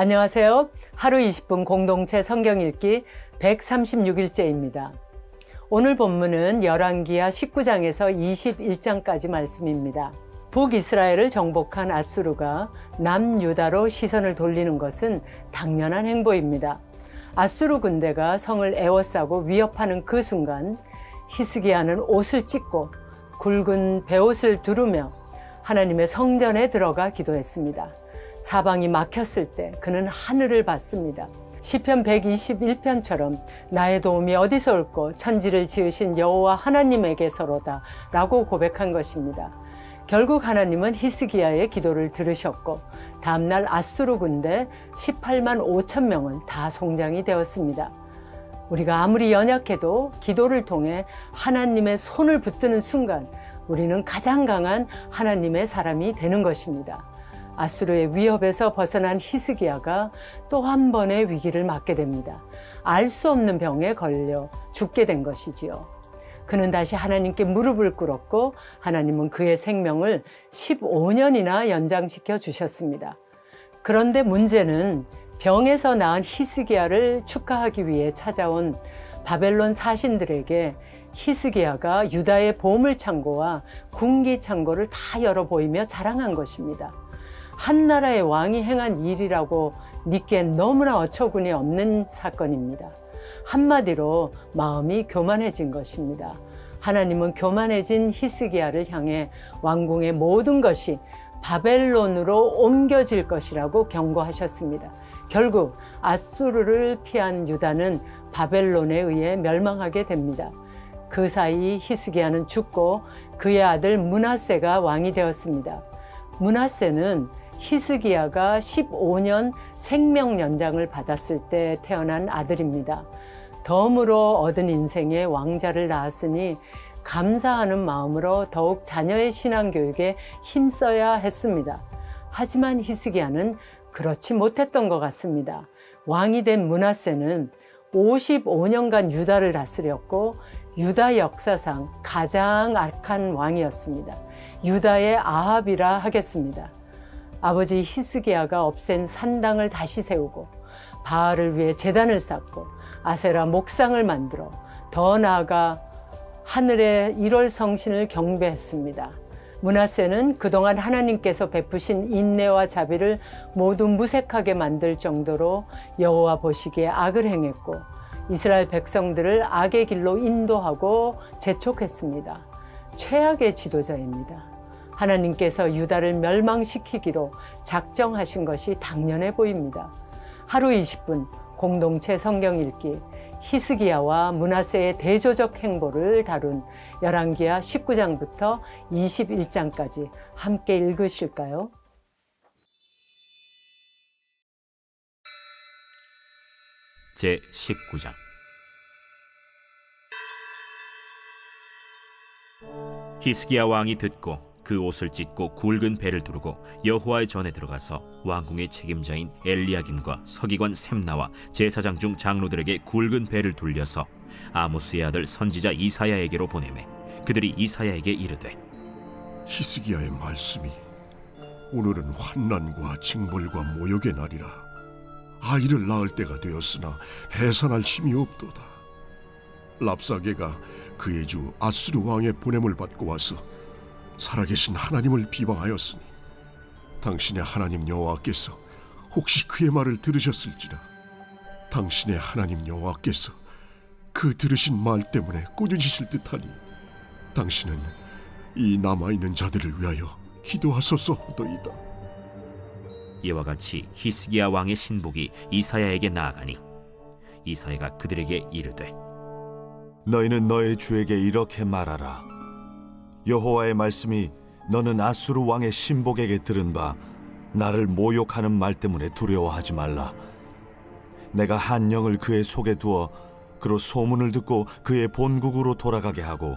안녕하세요. 하루 20분 공동체 성경 읽기 136일째입니다. 오늘 본문은 열왕기하 19장에서 21장까지 말씀입니다. 북이스라엘을 정복한 아수르가 남유다로 시선을 돌리는 것은 당연한 행보입니다. 아수르 군대가 성을 에워싸고 위협하는 그 순간 히스기야는 옷을 찢고 굵은 베옷을 두르며 하나님의 성전에 들어가 기도했습니다. 사방이 막혔을 때 그는 하늘을 봤습니다. 시편 121편처럼 나의 도움이 어디서 올고 천지를 지으신 여호와 하나님에게서로다 라고 고백한 것입니다. 결국 하나님은 히스기야의 기도를 들으셨고 다음날 아수르 군대 18만 5천 명은 다 송장이 되었습니다. 우리가 아무리 연약해도 기도를 통해 하나님의 손을 붙드는 순간 우리는 가장 강한 하나님의 사람이 되는 것입니다. 아수르의 위협에서 벗어난 히스기야가 또 한 번의 위기를 맞게 됩니다. 알 수 없는 병에 걸려 죽게 된 것이지요. 그는 다시 하나님께 무릎을 꿇었고 하나님은 그의 생명을 15년이나 연장시켜 주셨습니다. 그런데 문제는 병에서 나은 히스기야를 축하하기 위해 찾아온 바벨론 사신들에게 히스기야가 유다의 보물 창고와 군기 창고를 다 열어 보이며 자랑한 것입니다. 한 나라의 왕이 행한 일이라고 믿기엔 너무나 어처구니 없는 사건입니다. 한마디로 마음이 교만해진 것입니다. 하나님은 교만해진 히스기야를 향해 왕궁의 모든 것이 바벨론으로 옮겨질 것이라고 경고하셨습니다. 결국 아수르를 피한 유다는 바벨론에 의해 멸망하게 됩니다. 그 사이 히스기야는 죽고 그의 아들 문하세가 왕이 되었습니다. 문하세는 히스기야가 15년 생명 연장을 받았을 때 태어난 아들입니다. 덤으로 얻은 인생에 왕자를 낳았으니 감사하는 마음으로 더욱 자녀의 신앙 교육에 힘써야 했습니다. 하지만 히스기야는 그렇지 못했던 것 같습니다. 왕이 된 문하세는 55년간 유다를 다스렸고 유다 역사상 가장 악한 왕이었습니다. 유다의 아합이라 하겠습니다. 아버지 히스기야가 없앤 산당을 다시 세우고 바알을 위해 제단을 쌓고 아세라 목상을 만들어 더 나아가 하늘의 1월 성신을 경배했습니다. 문하세는 그동안 하나님께서 베푸신 인내와 자비를 모두 무색하게 만들 정도로 여호와 보시기에 악을 행했고 이스라엘 백성들을 악의 길로 인도하고 재촉했습니다. 최악의 지도자입니다. 하나님께서 유다를 멸망시키기로 작정하신 것이 당연해 보입니다. 하루 20분 공동체 성경 읽기 히스기야와 문하세의 대조적 행보를 다룬 열왕기하 19장부터 21장까지 함께 읽으실까요? 제 19장 히스기야 왕이 듣고 그 옷을 찢고 굵은 배를 두르고 여호와의 전에 들어가서 왕궁의 책임자인 엘리야김과 서기관 셈나와 제사장 중 장로들에게 굵은 배를 둘려서 아모스의 아들 선지자 이사야에게로 보내매 그들이 이사야에게 이르되 히스기야의 말씀이 오늘은 환난과 징벌과 모욕의 날이라. 아이를 낳을 때가 되었으나 해산할 힘이 없도다. 랍사게가 그의 주 아수르 왕의 보냄을 받고 와서 살아계신 하나님을 비방하였으니 당신의 하나님 여호와께서 혹시 그의 말을 들으셨을지라 당신의 하나님 여호와께서 그 들으신 말 때문에 꾸짖으실 듯하니 당신은 이 남아 있는 자들을 위하여 기도하소서도이다 이와 같이 히스기야 왕의 신복이 이사야에게 나아가니 이사야가 그들에게 이르되 너희는 너의 주에게 이렇게 말하라. 여호와의 말씀이 너는 아수르 왕의 신복에게 들은 바 나를 모욕하는 말 때문에 두려워하지 말라. 내가 한 영을 그의 속에 두어 그로 소문을 듣고 그의 본국으로 돌아가게 하고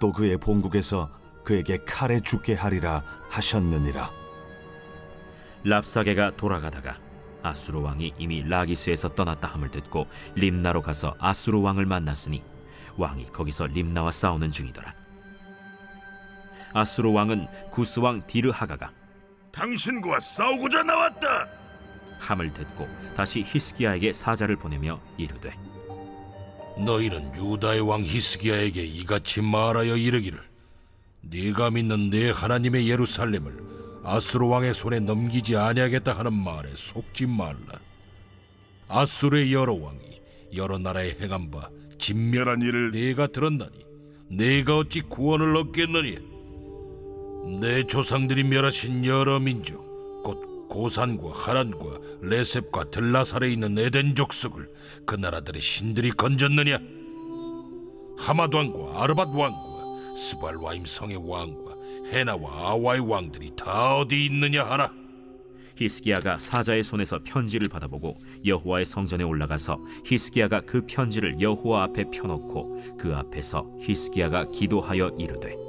또 그의 본국에서 그에게 칼에 죽게 하리라 하셨느니라. 랍사게가 돌아가다가 아수르 왕이 이미 라기스에서 떠났다 함을 듣고 림나로 가서 아수르 왕을 만났으니 왕이 거기서 림나와 싸우는 중이더라. 아수르 왕은 구스 왕 디르하가가 당신과 싸우고자 나왔다. 함을 듣고 다시 히스기야에게 사자를 보내며 이르되 너희는 유다의 왕 히스기야에게 이같이 말하여 이르기를 네가 믿는 내 하나님의 예루살렘을 아수르 왕의 손에 넘기지 아니하겠다 하는 말에 속지 말라. 아수르의 여러 왕이 여러 나라에 행한 바 진멸한 일을 네가 들었나니 네가 어찌 구원을 얻겠느냐? 내 조상들이 멸하신 여러 민족 곧 고산과 하란과 레셉과 들라살에 있는 에덴 족속을 그 나라들의 신들이 건졌느냐? 하맛 왕과 아르밧 왕과 스발 와임 성의 왕과 헤나와 아와의 왕들이 다 어디 있느냐 하라. 히스기야가 사자의 손에서 편지를 받아보고 여호와의 성전에 올라가서 히스기야가 그 편지를 여호와 앞에 펴놓고 그 앞에서 히스기야가 기도하여 이르되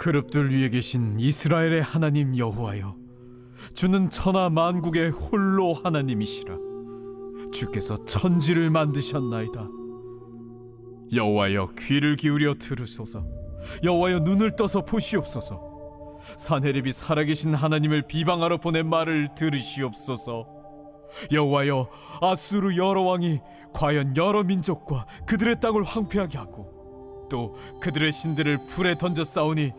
그룹들 위에 계신 이스라엘의 하나님 여호와여 주는 천하 만국의 홀로 하나님이시라. 주께서 천지를 만드셨나이다. 여호와여 귀를 기울여 들으소서. 여호와여 눈을 떠서 보시옵소서. 산헤립이 살아계신 하나님을 비방하러 보낸 말을 들으시옵소서. 여호와여 아수르 여러 왕이 과연 여러 민족과 그들의 땅을 황폐하게 하고 또 그들의 신들을 불에 던져 싸우니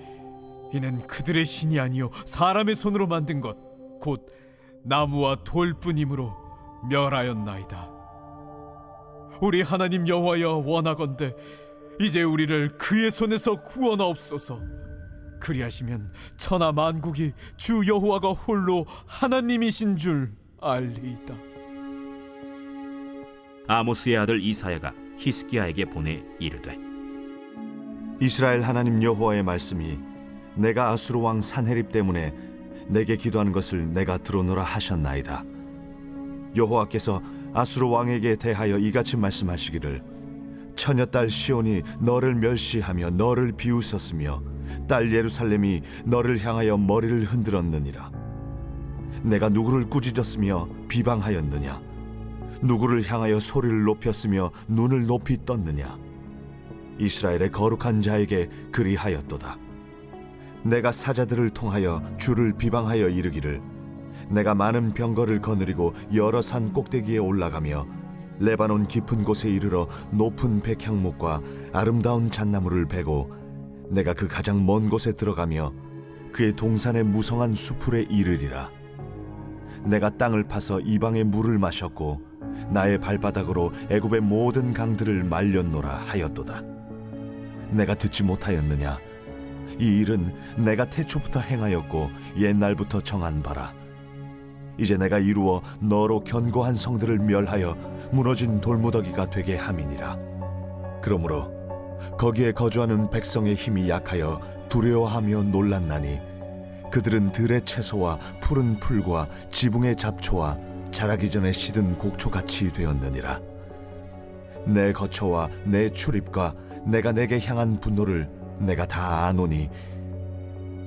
이는 그들의 신이 아니요 사람의 손으로 만든 것 곧 나무와 돌뿐이므로 멸하였나이다. 우리 하나님 여호와여 원하건대 이제 우리를 그의 손에서 구원하옵소서. 그리하시면 천하 만국이 주 여호와가 홀로 하나님이신 줄 알리이다. 아모스의 아들 이사야가 히스기야에게 보내 이르되 이스라엘 하나님 여호와의 말씀이 내가 아수르 왕 산헤립 때문에 내게 기도하는 것을 내가 들어노라 하셨나이다. 여호와께서 아수르 왕에게 대하여 이같이 말씀하시기를 처녀 딸 시온이 너를 멸시하며 너를 비웃었으며 딸 예루살렘이 너를 향하여 머리를 흔들었느니라. 내가 누구를 꾸짖었으며 비방하였느냐? 누구를 향하여 소리를 높였으며 눈을 높이 떴느냐? 이스라엘의 거룩한 자에게 그리하였도다. 내가 사자들을 통하여 주를 비방하여 이르기를 내가 많은 병거를 거느리고 여러 산 꼭대기에 올라가며 레바논 깊은 곳에 이르러 높은 백향목과 아름다운 잣나무를 베고 내가 그 가장 먼 곳에 들어가며 그의 동산의 무성한 수풀에 이르리라 내가 땅을 파서 이방의 물을 마셨고 나의 발바닥으로 애굽의 모든 강들을 말렸노라 하였도다 내가 듣지 못하였느냐? 이 일은 내가 태초부터 행하였고 옛날부터 정한 바라. 이제 내가 이루어 너로 견고한 성들을 멸하여 무너진 돌무더기가 되게 함이니라. 그러므로 거기에 거주하는 백성의 힘이 약하여 두려워하며 놀랐나니 그들은 들의 채소와 푸른 풀과 지붕의 잡초와 자라기 전에 시든 곡초같이 되었느니라. 내 거처와 내 출입과 내가 내게 향한 분노를 내가 다 아노니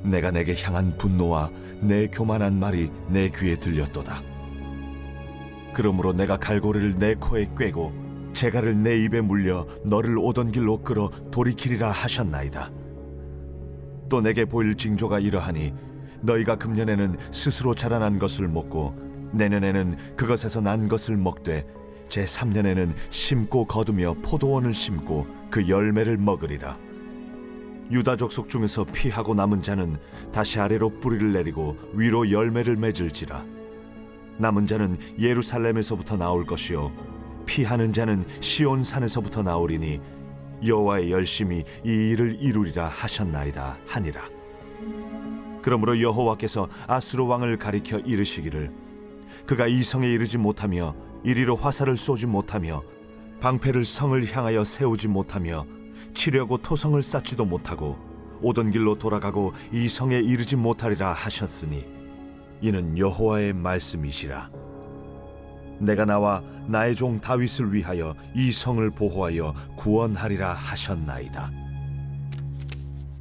내가 내게 향한 분노와 내 교만한 말이 내 귀에 들렸도다. 그러므로 내가 갈고리를 내 코에 꿰고 재갈을 내 입에 물려 너를 오던 길로 끌어 돌이키리라 하셨나이다. 또 내게 보일 징조가 이러하니 너희가 금년에는 스스로 자라난 것을 먹고 내년에는 그것에서 난 것을 먹되 제 3년에는 심고 거두며 포도원을 심고 그 열매를 먹으리라. 유다 족 속 중에서 피하고 남은 자는 다시 아래로 뿌리를 내리고 위로 열매를 맺을지라. 남은 자는 예루살렘에서부터 나올 것이요 피하는 자는 시온 산에서부터 나오리니 여호와의 열심히 이 일을 이루리라 하셨나이다 하니라. 그러므로 여호와께서 아수르 왕을 가리켜 이르시기를 그가 이 성에 이르지 못하며 이리로 화살을 쏘지 못하며 방패를 성을 향하여 세우지 못하며 치려고 토성을 쌓지도 못하고 오던 길로 돌아가고 이 성에 이르지 못하리라 하셨으니 이는 여호와의 말씀이시라. 내가 나와 나의 종 다윗을 위하여 이 성을 보호하여 구원하리라 하셨나이다.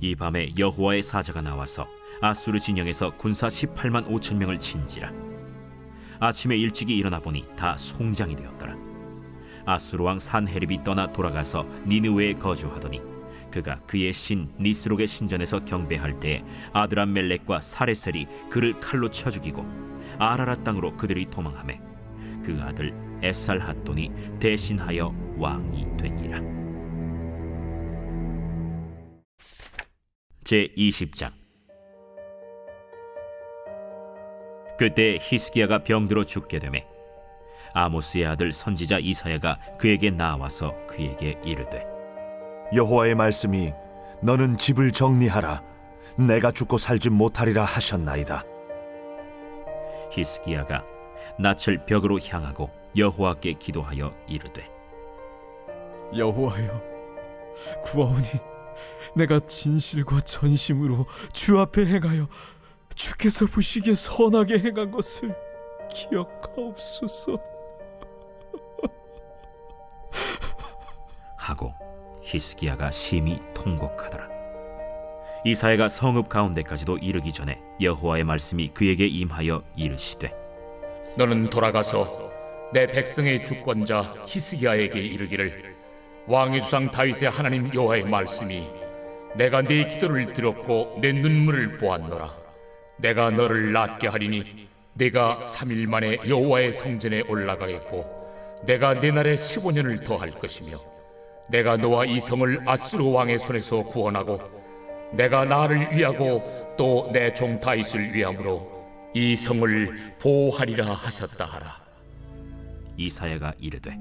이 밤에 여호와의 사자가 나와서 아수르 진영에서 군사 18만 5천 명을 친지라 아침에 일찍이 일어나 보니 다 송장이 되었더라 아수르 왕 산헤립이 떠나 돌아가서 니느웨에 거주하더니 그가 그의 신 니스록의 신전에서 경배할 때에 아드람 멜렉과 사레셀이 그를 칼로 쳐 죽이고 아라라 땅으로 그들이 도망하매 그 아들 에살 핫돈이 대신하여 왕이 되니라. 제 20장 그때 히스기야가 병들어 죽게 되매 아모스의 아들 선지자 이사야가 그에게 나와서 그에게 이르되 여호와의 말씀이 너는 집을 정리하라. 내가 죽고 살지 못하리라 하셨나이다. 히스기야가 낯을 벽으로 향하고 여호와께 기도하여 이르되 여호와여 구하오니 내가 진실과 전심으로 주 앞에 행하여 주께서 보시기에 선하게 행한 것을 기억하옵소서. 하고 히스기야가 심히 통곡하더라. 이사야가 성읍 가운데까지도 이르기 전에 여호와의 말씀이 그에게 임하여 이르시되 너는 돌아가서 내 백성의 주권자 히스기야에게 이르기를 왕의 주상 다윗의 하나님 여호와의 말씀이 내가 네 기도를 들었고 내 눈물을 보았노라 내가 너를 낫게 하리니 네가 3일 만에 여호와의 성전에 올라가겠고 내가 내 날에 15년을 더할 것이며 내가 너와 이 성을 아수르 왕의 손에서 구원하고 내가 나를 위하고 또 내 종 다윗을 위함으로 이 성을 보호하리라 하셨다 하라. 이사야가 이르되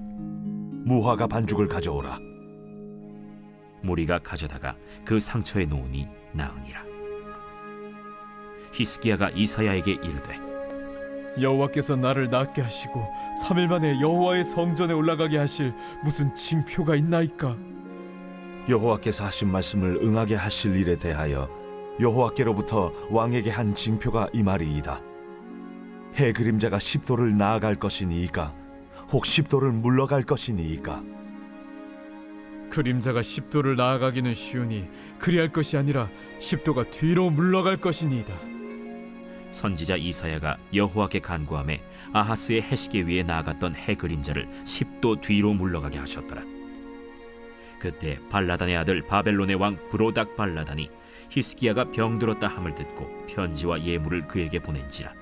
무화과 반죽을 가져오라 무리가 가져다가 그 상처에 놓으니 나으니라. 히스기야가 이사야에게 이르되 여호와께서 나를 낫게 하시고 3일 만에 여호와의 성전에 올라가게 하실 무슨 징표가 있나이까? 여호와께서 하신 말씀을 응하게 하실 일에 대하여 여호와께로부터 왕에게 한 징표가 이 말이이다. 해 그림자가 십도를 나아갈 것이니이까 혹 십도를 물러갈 것이니이까 그림자가 10도를 나아가기는 쉬우니 그리할 것이 아니라 10도가 뒤로 물러갈 것이니이다. 선지자 이사야가 여호와께 간구함에 아하스의 해시계 위에 나아갔던 해 그림자를 10도 뒤로 물러가게 하셨더라. 그때 발라단의 아들 바벨론의 왕 브로닥 발라단이 히스기야가 병들었다 함을 듣고 편지와 예물을 그에게 보낸지라.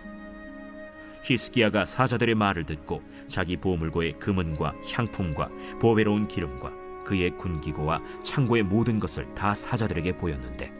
히스기야가 사자들의 말을 듣고 자기 보물고의 금은과 향품과 보배로운 기름과 그의 군기고와 창고의 모든 것을 다 사자들에게 보였는데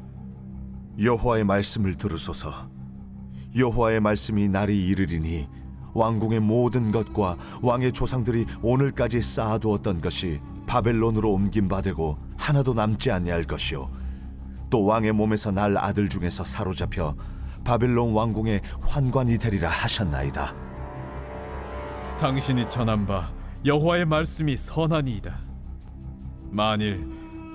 여호와의 말씀을 들으소서. 여호와의 말씀이 날이 이르리니 왕궁의 모든 것과 왕의 조상들이 오늘까지 쌓아두었던 것이 바벨론으로 옮긴 바 되고 하나도 남지 아니할 것이요. 또 왕의 몸에서 날 아들 중에서 사로잡혀 바벨론 왕궁의 환관이 되리라 하셨나이다. 당신이 전한 바 여호와의 말씀이 선하니이다. 만일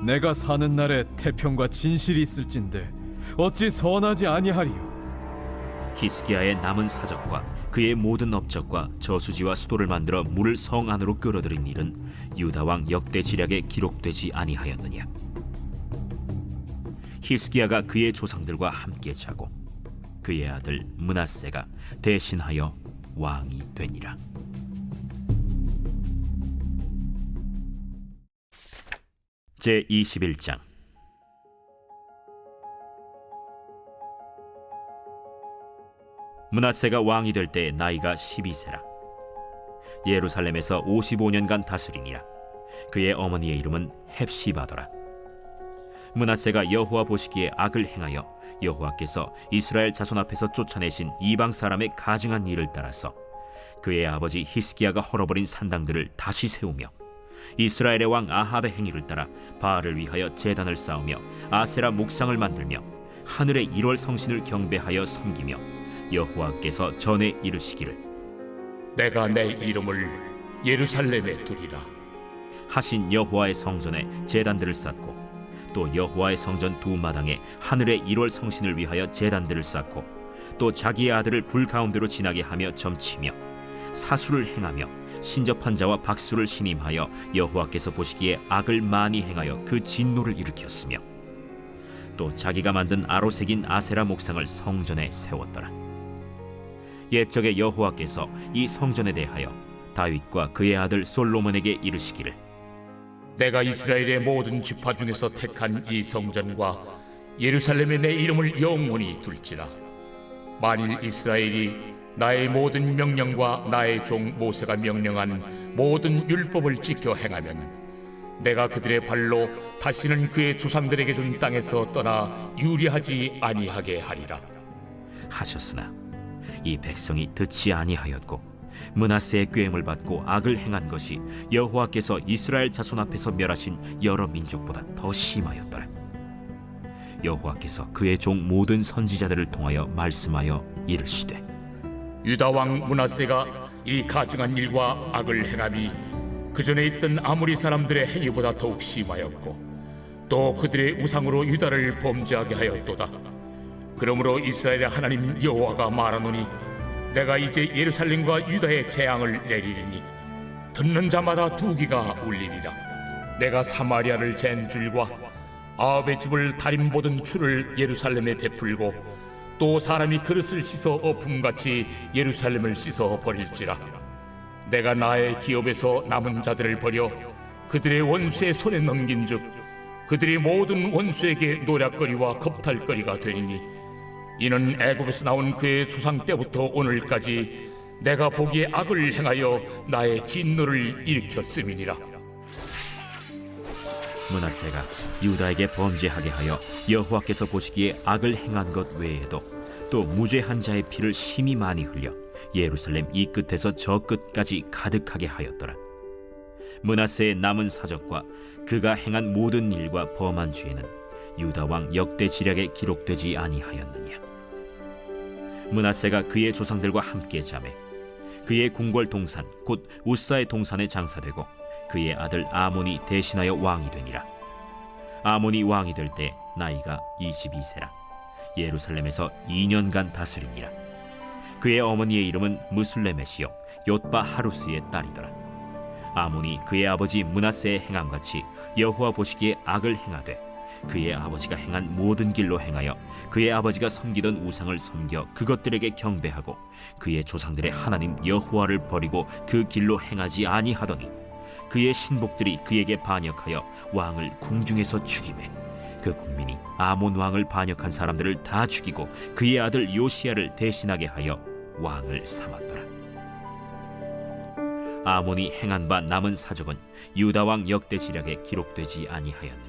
내가 사는 날에 태평과 진실이 있을진데 어찌 선하지 아니하리요? 히스기야의 남은 사적과 그의 모든 업적과 저수지와 수도를 만들어 물을 성 안으로 끌어들인 일은 유다 왕 역대 지략에 기록되지 아니하였느냐? 히스기야가 그의 조상들과 함께 자고 그의 아들 문하세가 대신하여 왕이 되니라. 제 21장 문하세가 왕이 될때 나이가 12세라. 예루살렘에서 55년간 다스리니라. 그의 어머니의 이름은 헵시바더라. 문하세가 여호와 보시기에 악을 행하여 여호와께서 이스라엘 자손 앞에서 쫓아내신 이방 사람의 가증한 일을 따라서 그의 아버지 히스기야가 헐어버린 산당들을 다시 세우며 이스라엘의 왕 아합의 행위를 따라 바알을 위하여 제단을 쌓으며 아세라 목상을 만들며 하늘의 일월 성신을 경배하여 섬기며 여호와께서 전에 이르시기를 내가 내 이름을 예루살렘에 두리라. 하신 여호와의 성전에 제단들을 쌓고 또 여호와의 성전 두 마당에 하늘의 일월 성신을 위하여 제단들을 쌓고 또 자기의 아들을 불 가운데로 지나게 하며 점치며 사수를 행하며 신접한 자와 박수를 신임하여 여호와께서 보시기에 악을 많이 행하여 그 진노를 일으켰으며 또 자기가 만든 아로색인 아세라 목상을 성전에 세웠더라. 옛적에 여호와께서 이 성전에 대하여 다윗과 그의 아들 솔로몬에게 이르시기를. 내가 이스라엘의 모든 지파 중에서 택한 이 성전과 예루살렘에 내 이름을 영원히 둘지라. 만일 이스라엘이 나의 모든 명령과 나의 종 모세가 명령한 모든 율법을 지켜 행하면 내가 그들의 발로 다시는 그의 조상들에게 준 땅에서 떠나 유리하지 아니하게 하리라. 하셨으나 이 백성이 듣지 아니하였고 문하세의 꾀임을 받고 악을 행한 것이 여호와께서 이스라엘 자손 앞에서 멸하신 여러 민족보다 더 심하였더라. 여호와께서 그의 종 모든 선지자들을 통하여 말씀하여 이르시되 유다 왕 문하세가 이 가증한 일과 악을 행함이 그 전에 있던 아무리 사람들의 행위보다 더욱 심하였고 또 그들의 우상으로 유다를 범죄하게 하였도다. 그러므로 이스라엘의 하나님 여호와가 말하노니 내가 이제 예루살렘과 유다의 재앙을 내리리니 듣는 자마다 두기가 울리리라. 내가 사마리아를 잰 줄과 아합의 집을 다림 보던 추를 예루살렘에 베풀고 또 사람이 그릇을 씻어 어품같이 예루살렘을 씻어 버릴지라 내가 나의 기업에서 남은 자들을 버려 그들의 원수의 손에 넘긴즉 그들이 모든 원수에게 노략거리와 겁탈거리가 되리니 이는 애굽에서 나온 그의 조상 때부터 오늘까지 내가 보기에 악을 행하여 나의 진노를 일으켰음이니라 문하세가 유다에게 범죄하게 하여 여호와께서 보시기에 악을 행한 것 외에도 또 무죄한 자의 피를 심히 많이 흘려 예루살렘 이 끝에서 저 끝까지 가득하게 하였더라. 문하세의 남은 사적과 그가 행한 모든 일과 범한 죄는 유다 왕 역대 지략에 기록되지 아니하였느냐. 문하세가 그의 조상들과 함께 자매 그의 궁궐 동산 곧 우사의 동산에 장사되고 그의 아들 아몬이 대신하여 왕이 되니라. 아몬이 왕이 될 때 나이가 22세라. 예루살렘에서 2년간 다스리니라. 그의 어머니의 이름은 무술레메시요 옅바 하루스의 딸이더라. 아몬이 그의 아버지 문하세의 행함같이 여호와 보시기에 악을 행하되 그의 아버지가 행한 모든 길로 행하여 그의 아버지가 섬기던 우상을 섬겨 그것들에게 경배하고 그의 조상들의 하나님 여호와를 버리고 그 길로 행하지 아니하더니 그의 신복들이 그에게 반역하여 왕을 궁중에서 죽이매 그 국민이 아몬 왕을 반역한 사람들을 다 죽이고 그의 아들 요시야를 대신하게 하여 왕을 삼았더라. 아몬이 행한 바 남은 사적은 유다 왕 역대 지략에 기록되지 아니하였느냐.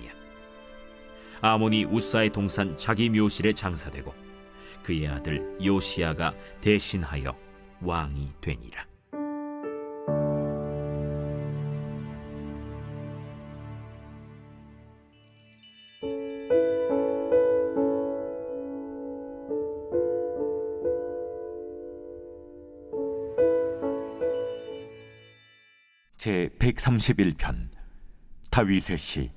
아몬이 우사의 동산 자기 묘실에 장사되고 그의 아들 요시야가 대신하여 왕이 되니라. 제 131편 다윗의 시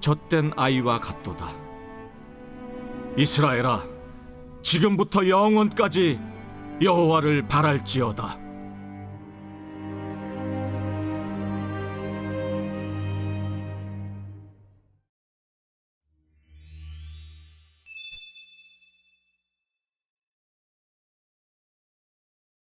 젖된 아이와 같도다. 이스라엘아 지금부터 영원까지 여호와를 바랄지어다